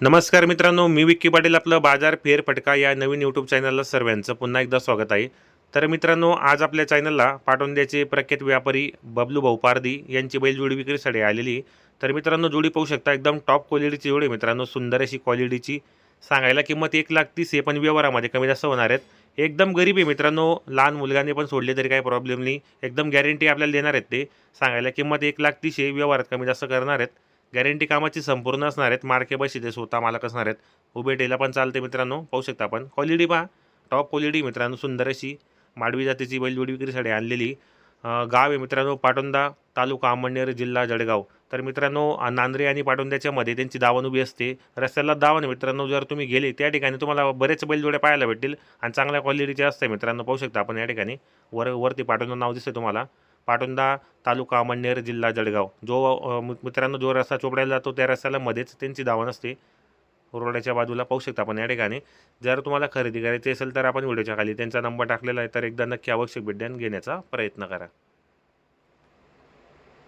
नमस्कार मित्रांनो मी विक्की पाटील आपलं बाजार फेर फटका या नवीन यूट्यूब चॅनलला सर्वांचं पुन्हा एकदा स्वागत आहे. तर मित्रांनो आज आपल्या चॅनलला पाटोंद्याचे प्रख्यात व्यापारी बबलू भाऊ पारदी यांची बैलजोडी विक्रीसाठी आलेली तर मित्रांनो जोडी पाहू शकता एकदम टॉप क्वालिटीची जोडी मित्रांनो. सुंदर अशी क्वालिटीची सांगायला किंमत एक लाख तीस आहे पण व्यवहारामध्ये कमी जास्त होणार आहेत. एकदम गरीब आहे मित्रांनो. लहान मुलगाने पण सोडले तरी काही प्रॉब्लेम नाही. एकदम गॅरंटी आपल्याला देणार आहेत ते. सांगायला किंमत एक लाख तीस आहे व्यवहारात कमी जास्त करणार आहेत. गॅरंटी कामाची संपूर्ण असणार आहेत. मार्के बशी ते स्वतः मालक असणार आहेत. उभे डेला पण चालते मित्रांनो. पाहू शकता आपण. क्वालिटी पहा. टॉप क्वालिटी मित्रांनो सुंदर अशी माडवी जातीची बैलजोडी विक्रीसाठी आणलेली गाव आहे मित्रांनो पाटोंदा तालुका अंमळनेर जिल्हा जळगाव. तर मित्रांनो नांदरे नांद्रे आणि पाटोंद्याच्यामध्ये त्यांची दावण उभी असते. रस्त्याला दावण मित्रांनो जर तुम्ही गेले त्या ठिकाणी तुम्हाला बरेच बैलजोड्या पाहायला भेटतील. आणि चांगल्या क्वालिटीचे असते मित्रांनो. पाहू शकता आपण या ठिकाणी. वर वरती पाटोंदा नाव दिसते तुम्हाला. पाटोंदा तालुका अमळनेर जिल्हा जळगाव. जो मि- मित्रांनो जो रस्ता चोपड्याला जातो त्या रस्त्याला मध्येच त्यांची दावण असते रोडाच्या बाजूला पाहू शकता आपण या ठिकाणी. जर तुम्हाला खरेदी करायची असेल तर आपण व्हिडिओच्या खाली त्यांचा नंबर टाकलेला आहे. तर एकदा नक्की आवश्यक भेट देऊन घेण्याचा प्रयत्न करा.